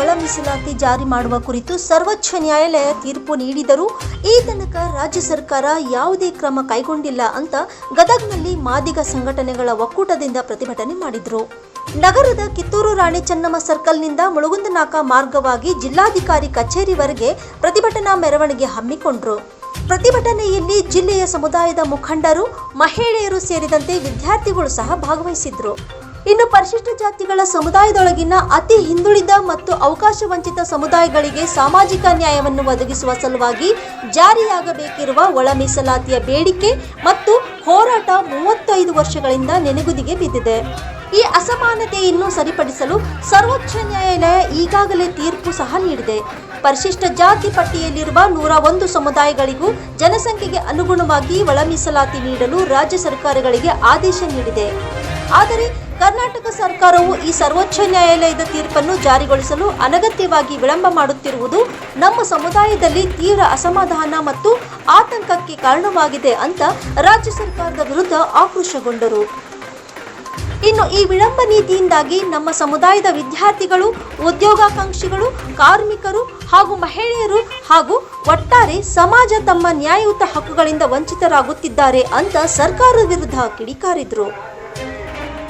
ಒಳ ಮೀಸಲಾತಿ ಜಾರಿ ಮಾಡುವ ಕುರಿತು ಸರ್ವೋಚ್ಚ ನ್ಯಾಯಾಲಯ ತೀರ್ಪು ನೀಡಿದರೂ ಈ ತನಕ ರಾಜ್ಯ ಸರ್ಕಾರ ಯಾವುದೇ ಕ್ರಮ ಕೈಗೊಂಡಿಲ್ಲ ಅಂತ ಗದಗ್ನಲ್ಲಿ ಮಾದಿಗ ಸಂಘಟನೆಗಳ ಒಕ್ಕೂಟದಿಂದ ಪ್ರತಿಭಟನೆ ಮಾಡಿದರು. ನಗರದ ಕಿತ್ತೂರು ರಾಣಿ ಚೆನ್ನಮ್ಮ ಸರ್ಕಲ್ನಿಂದ ಮುಳುಗುಂದನಾಕ ಮಾರ್ಗವಾಗಿ ಜಿಲ್ಲಾಧಿಕಾರಿ ಕಚೇರಿವರೆಗೆ ಪ್ರತಿಭಟನಾ ಮೆರವಣಿಗೆ ಹಮ್ಮಿಕೊಂಡರು. ಪ್ರತಿಭಟನೆಯಲ್ಲಿ ಜಿಲ್ಲೆಯ ಸಮುದಾಯದ ಮುಖಂಡರು, ಮಹಿಳೆಯರು ಸೇರಿದಂತೆ ವಿದ್ಯಾರ್ಥಿಗಳು ಸಹ ಭಾಗವಹಿಸಿದ್ರು. ಇನ್ನು ಪರಿಶಿಷ್ಟ ಜಾತಿಗಳ ಸಮುದಾಯದೊಳಗಿನ ಅತಿ ಹಿಂದುಳಿದ ಮತ್ತು ಅವಕಾಶ ವಂಚಿತ ಸಮುದಾಯಗಳಿಗೆ ಸಾಮಾಜಿಕ ನ್ಯಾಯವನ್ನು ಒದಗಿಸುವ ಸಲುವಾಗಿ ಜಾರಿಯಾಗಬೇಕಿರುವ ಒಳ ಮೀಸಲಾತಿಯ ಬೇಡಿಕೆ ಮತ್ತು ಹೋರಾಟ ಮೂವತ್ತೈದು ವರ್ಷಗಳಿಂದ ನೆನೆಗುದಿಗೆ ಬಿದ್ದಿದೆ. ಈ ಅಸಮಾನತೆಯನ್ನು ಸರಿಪಡಿಸಲು ಸರ್ವೋಚ್ಚ ನ್ಯಾಯಾಲಯ ಈಗಾಗಲೇ ತೀರ್ಪು ಸಹ ನೀಡಿದೆ. ಪರಿಶಿಷ್ಟ ಜಾತಿ ಪಟ್ಟಿಯಲ್ಲಿರುವ ನೂರ ಒಂದು ಸಮುದಾಯಗಳಿಗೂ ಜನಸಂಖ್ಯೆಗೆ ಅನುಗುಣವಾಗಿ ಒಳ ಮೀಸಲಾತಿ ನೀಡಲು ರಾಜ್ಯ ಸರ್ಕಾರಗಳಿಗೆ ಆದೇಶ ನೀಡಿದೆ. ಆದರೆ ಕರ್ನಾಟಕ ಸರ್ಕಾರವು ಈ ಸರ್ವೋಚ್ಚ ನ್ಯಾಯಾಲಯದ ತೀರ್ಪನ್ನು ಜಾರಿಗೊಳಿಸಲು ಅನಗತ್ಯವಾಗಿ ವಿಳಂಬ ಮಾಡುತ್ತಿರುವುದು ನಮ್ಮ ಸಮುದಾಯದಲ್ಲಿ ತೀವ್ರ ಅಸಮಾಧಾನ ಮತ್ತು ಆತಂಕಕ್ಕೆ ಕಾರಣವಾಗಿದೆ ಅಂತ ರಾಜ್ಯ ಸರ್ಕಾರದ ವಿರುದ್ಧ ಆಕ್ರೋಶಗೊಂಡರು. ಇನ್ನು ಈ ವಿಳಂಬ ನೀತಿಯಿಂದಾಗಿ ನಮ್ಮ ಸಮುದಾಯದ ವಿದ್ಯಾರ್ಥಿಗಳು, ಉದ್ಯೋಗಾಕಾಂಕ್ಷಿಗಳು, ಕಾರ್ಮಿಕರು ಹಾಗೂ ಮಹಿಳೆಯರು ಹಾಗೂ ಒಟ್ಟಾರೆ ಸಮಾಜ ತಮ್ಮ ನ್ಯಾಯಯುತ ಹಕ್ಕುಗಳಿಂದ ವಂಚಿತರಾಗುತ್ತಿದ್ದಾರೆ ಅಂತ ಸರ್ಕಾರದ ವಿರುದ್ಧ ಕಿಡಿಕಾರಿದ್ರು.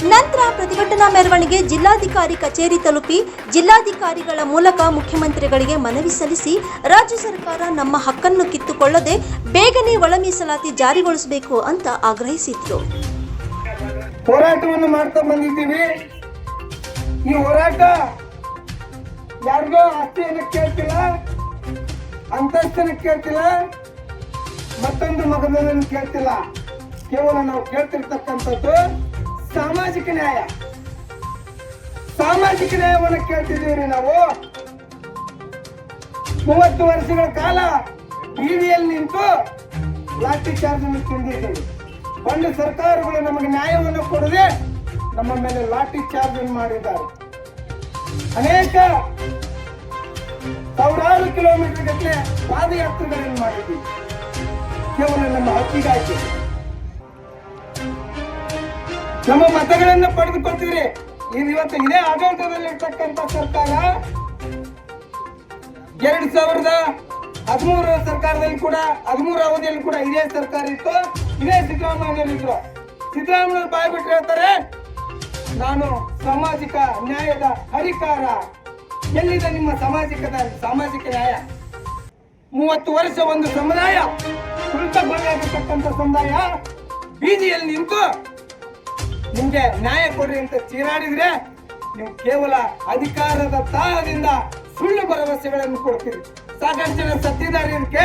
ನಂತರ ಪ್ರತಿಭಟನಾ ಮೆರವಣಿಗೆ ಜಿಲ್ಲಾಧಿಕಾರಿ ಕಚೇರಿ ತಲುಪಿ ಜಿಲ್ಲಾಧಿಕಾರಿಗಳ ಮೂಲಕ ಮುಖ್ಯಮಂತ್ರಿಗಳಿಗೆ ಮನವಿ ಸಲ್ಲಿಸಿ ರಾಜ್ಯ ಸರ್ಕಾರ ನಮ್ಮ ಹಕ್ಕನ್ನು ಕಿತ್ತುಕೊಳ್ಳದೆ ಬೇಗನೆ ಒಳ ಮೀಸಲಾತಿ ಜಾರಿಗೊಳಿಸಬೇಕು ಅಂತ ಆಗ್ರಹಿಸಿದ್ರು. ಹೋರಾಟವನ್ನು ಮಾಡ್ತಾ ಬಂದಿದ್ದೀವಿ. ಈ ಹೋರಾಟ ಯಾರಿಗೋ ಆಸ್ತಿಯನ್ನು ಕೇಳ್ತಿಲ್ಲ, ಅಂತಸ್ತನ್ನು ಕೇಳ್ತಿಲ್ಲ, ಮತ್ತೊಂದು ಮಗನನ್ನು ಕೇಳ್ತಿಲ್ಲ. ಕೇವಲ ನಾವು ಕೇಳ್ತಿರ್ತಕ್ಕಂಥದ್ದು ಸಾಮಾಜಿಕ ನ್ಯಾಯ. ಸಾಮಾಜಿಕ ನ್ಯಾಯವನ್ನು ಕೇಳ್ತಿದ್ದೀವಿ ನಾವು. ಮೂವತ್ತು ವರ್ಷಗಳ ಕಾಲ ಬೀದಿಯಲ್ಲಿ ನಿಂತು ಲಾಠಿ ಚಾರ್ಜ್ ಅನ್ನು ತಿಂದಿದ್ದೀವಿ ಬಂದ ಸರ್ಕಾರಗಳು ನಮಗೆ ನ್ಯಾಯವನ್ನು ಕೊಡದೆ ನಮ್ಮ ಮೇಲೆ ಲಾಠಿ ಚಾರ್ಜ್ ಮಾಡಿದ್ದಾರೆ. ಅನೇಕ ಸಾವಿರಾರು ಕಿಲೋಮೀಟರ್ ಗಟ್ಟಲೆ ಪಾದಯಾತ್ರೆಗಳನ್ನು ಮಾಡಿದ್ದೀವಿ. ಕೇವಲ ನಮ್ಮ ಹಕ್ಕಿಗಾಗಿ. ನಮ್ಮ ಮತಗಳನ್ನ ಪಡೆದುಕೊಳ್ತೀವಿ ಇದು ಇವತ್ತು ಇದೇ ಆಡಳಿತದಲ್ಲಿರ್ತಕ್ಕಂಥ ಸರ್ಕಾರ. ಎರಡ್ ಸಾವಿರದ ಹದಿಮೂರ ಸರ್ಕಾರದಲ್ಲಿ ಕೂಡ, ಹದಿಮೂರ ಅವಧಿಯಲ್ಲಿ ಕೂಡ ಇದೇ ಸರ್ಕಾರ ಇತ್ತು. ಇದೇ ಸಿದ್ದರಾಮಯ್ಯ ಇದ್ರು ಸಿದ್ದರಾಮಯ್ಯ ಬಾಯ್ ಬಿಟ್ಟು ಹೇಳ್ತಾರೆ, ನಾನು ಸಾಮಾಜಿಕ ನ್ಯಾಯದ ಹರಿಕಾರ. ಎಲ್ಲಿದೆ ನಿಮ್ಮ ಸಾಮಾಜಿಕದ, ಸಾಮಾಜಿಕ ನ್ಯಾಯ? ಮೂವತ್ತು ವರ್ಷ ಒಂದು ಸಮುದಾಯ ಸುಳ್ತಗೊಳ್ಳಾಗಿರ್ತಕ್ಕಂಥ ಸಮುದಾಯ ಬೀದಿಯಲ್ಲಿ ನಿಂತು ನಿಮ್ಗೆ ನ್ಯಾಯ ಕೊಡ್ರಿ ಅಂತ ಚೀರಾಡಿದ್ರೆ ನೀವು ಕೇವಲ ಅಧಿಕಾರದ ತಾಳದಿಂದ ಸುಳ್ಳು ಭರವಸೆಗಳನ್ನು ಕೊಡ್ತೀರಿ. ಸಾಕಷ್ಟು ಜನ ಸತ್ತಿದ್ದಾರೆ ಇದಕ್ಕೆ.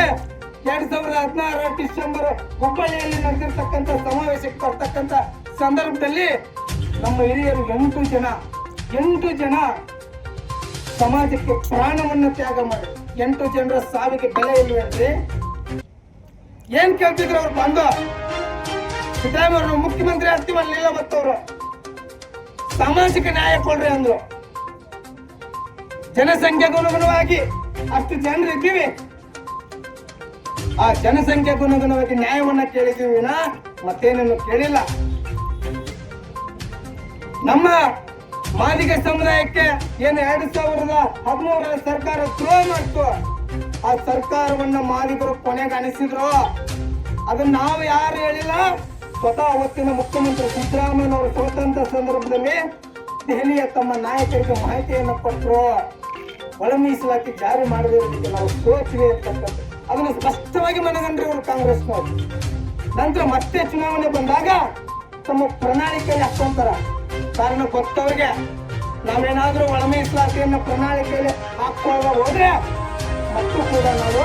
ಎರಡ್ ಸಾವಿರದ ಹದಿನಾರ ಡಿಸೆಂಬರ್ ಹುಬ್ಬಳ್ಳಿಯಲ್ಲಿ ನಡೆದಿರ್ತಕ್ಕಂಥ ಸಮಾವೇಶಕ್ಕೆ ಬರ್ತಕ್ಕಂಥ ಸಂದರ್ಭದಲ್ಲಿ ನಮ್ಮ ಹಿರಿಯರು ಎಂಟು ಜನ ಎಂಟು ಜನ ಸಮಾಜಕ್ಕೆ ಪ್ರಾಣವನ್ನು ತ್ಯಾಗ ಮಾಡಿ ಎಂಟು ಜನರ ಸಾವಿಗೆ ಬೆಲೆ ಇಲ್ವೇನ್ರಿ ಏನ್ ಕೇಳ್ತಿದ್ರು ಅವ್ರು ಬಂದು? ಸಿದ್ದರಾಮಯ್ಯ ಮುಖ್ಯಮಂತ್ರಿ ಮುಖ್ಯಮಂತ್ರಿ ಆಗ್ತೀವಲ್ಲ ಮತ್ತವ್ರು. ಸಾಮಾಜಿಕ ನ್ಯಾಯ ಕೊಡ್ರಿ ಅಂದ್ರು. ಜನಸಂಖ್ಯೆಗನುಗುಣವಾಗಿ ಅಷ್ಟು ಜನರು ಇದ್ದೀವಿ. ಆ ಜನಸಂಖ್ಯೆಗನುಗುಣವಾಗಿ ನ್ಯಾಯವನ್ನ ಕೇಳಿದೀವಿ ಮತ್ತೇನನ್ನು ಕೇಳಿಲ್ಲ. ನಮ್ಮ ಮಾದಿಗ ಸಮುದಾಯಕ್ಕೆ ಏನು ಎರಡ್ ಸಾವಿರದ ಹದಿಮೂರರ ಸರ್ಕಾರ ದ್ರೋಹ ಮಾಡ್ತು. ಆ ಸರ್ಕಾರವನ್ನ ಮಾದಿಗರು ಕೊನೆಗೆ ಅನಿಸಿದ್ರು, ಅದನ್ನ ನಾವು ಯಾರು ಹೇಳಿಲ್ಲ? ಸ್ವತಃ ಅವತ್ತಿನ ಮುಖ್ಯಮಂತ್ರಿ ಸಿದ್ದರಾಮಯ್ಯನವರು ಸ್ವತಂತ್ರ ಸಂದರ್ಭದಲ್ಲಿ ದೆಹಲಿಯ ತಮ್ಮ ನಾಯಕರಿಗೆ ಮಾಹಿತಿಯನ್ನು ಕೊಟ್ಟರು ಒಳ ಮೀಸಲಾತಿ ಜಾರಿ ಮಾಡದಿರೋದಕ್ಕೆ ನಾವು ಸೋಚಿವೆ ಅಂತಕ್ಕಂಥದ್ದು. ಅದನ್ನು ಸ್ಪಷ್ಟವಾಗಿ ಮನಗಂಡ್ರಿ ಅವರು ಕಾಂಗ್ರೆಸ್ನವರು. ನಂತರ ಮತ್ತೆ ಚುನಾವಣೆ ಬಂದಾಗ ತಮ್ಮ ಪ್ರಣಾಳಿಕೆಯಲ್ಲಿ ಹಾಕೊಂತಾರ ಕಾರಣ ಗೊತ್ತವ್ರಿಗೆ. ನಾವೇನಾದರೂ ಒಳ ಮೀಸಲಾತಿಯನ್ನು ಪ್ರಣಾಳಿಕೆಯಲ್ಲಿ ಹಾಕುವಾಗ ಹೋದ್ರೆ ಮತ್ತು ಕೂಡ ನಾವು